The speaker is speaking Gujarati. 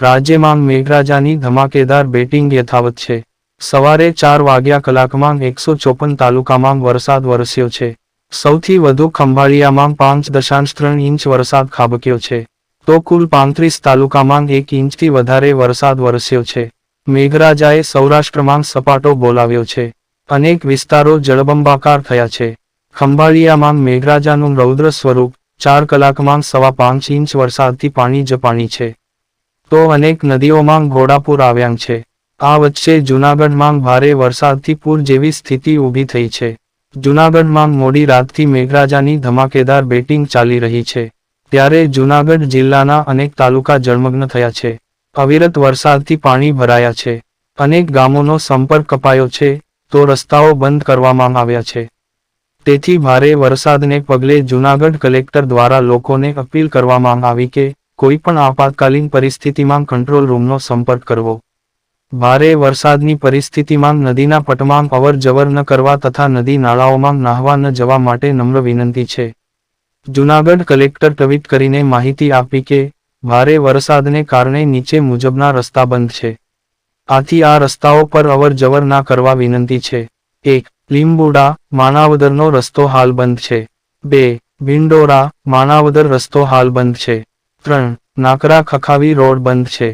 રાજ્યમાં મેઘરાજાની ધમાકેદાર બેટિંગ યથાવત છે. સવારે ચાર વાગ્યા કલાકમાં એકસો ચોપન તાલુકામાં વરસાદ વરસ્યો છે. સૌથી વધુ ખંભાળિયામાં પાંચ દશાંશ ત્રણ ઇંચ વરસાદ ખાબક્યો છે. તો કુલ પાંત્રીસ તાલુકામાં એક ઇંચથી વધારે વરસાદ વરસ્યો છે. મેઘરાજાએ સૌરાષ્ટ્રમાં સપાટો બોલાવ્યો છે. અનેક વિસ્તારો જળબંબાકાર થયા છે. ખંભાળિયામાં મેઘરાજાનું રૌદ્ર સ્વરૂપ ચાર કલાકમાં સવા પાંચ ઇંચ વરસાદથી પાણી જ પાણી છે. તો અનેક નદીઓમાં ઘોડાપૂર આવ્યાં છે. આ વચ્ચે જૂનાગઢમાં ભારે વરસાદથી પૂર જેવી સ્થિતિ ઊભી થઈ છે. જૂનાગઢમાં મોડી રાતથી મેઘરાજાની ધમાકેદાર બેટિંગ ચાલી રહી છે. ત્યારે જૂનાગઢ જિલ્લાના અનેક તાલુકા જળમગ્ન થયા છે. અવિરત વરસાદથી પાણી ભરાયા છે. અનેક ગામોનો સંપર્ક કપાયો છે, તો રસ્તાઓ બંધ કરવામાં આવ્યા છે. તેથી ભારે વરસાદને પગલે જૂનાગઢ કલેક્ટર દ્વારા લોકોને અપીલ કરવામાં આવી કે કોઈ પણ આપાતકાલીન પરિસ્થિતિમાં કંટ્રોલ રૂમનો સંપર્ક કરવો. ભારે વરસાદની પરિસ્થિતિમાં નદીના પટમાં અવર જવર ન કરવા તથા નદી નાળાઓમાં નાહવા ન જવા માટે નમ્ર વિનંતી છે. જૂનાગઢ કલેક્ટર ટ્વીટ કરીને માહિતી આપી કે, ભારે વરસાદને કારણે નીચે મુજબના રસ્તા બંધ છે. આથી આ રસ્તાઓ પર અવર જવર ના કરવા વિનંતી છે. એક, લીંબુડા, માણાવદરનો રસ્તો હાલ બંધ છે. બે, ભિંડોરા, માણાવદર રસ્તો હાલ બંધ છે. ત્રણ નાકરા ખખાવી રોડ બંધ છે.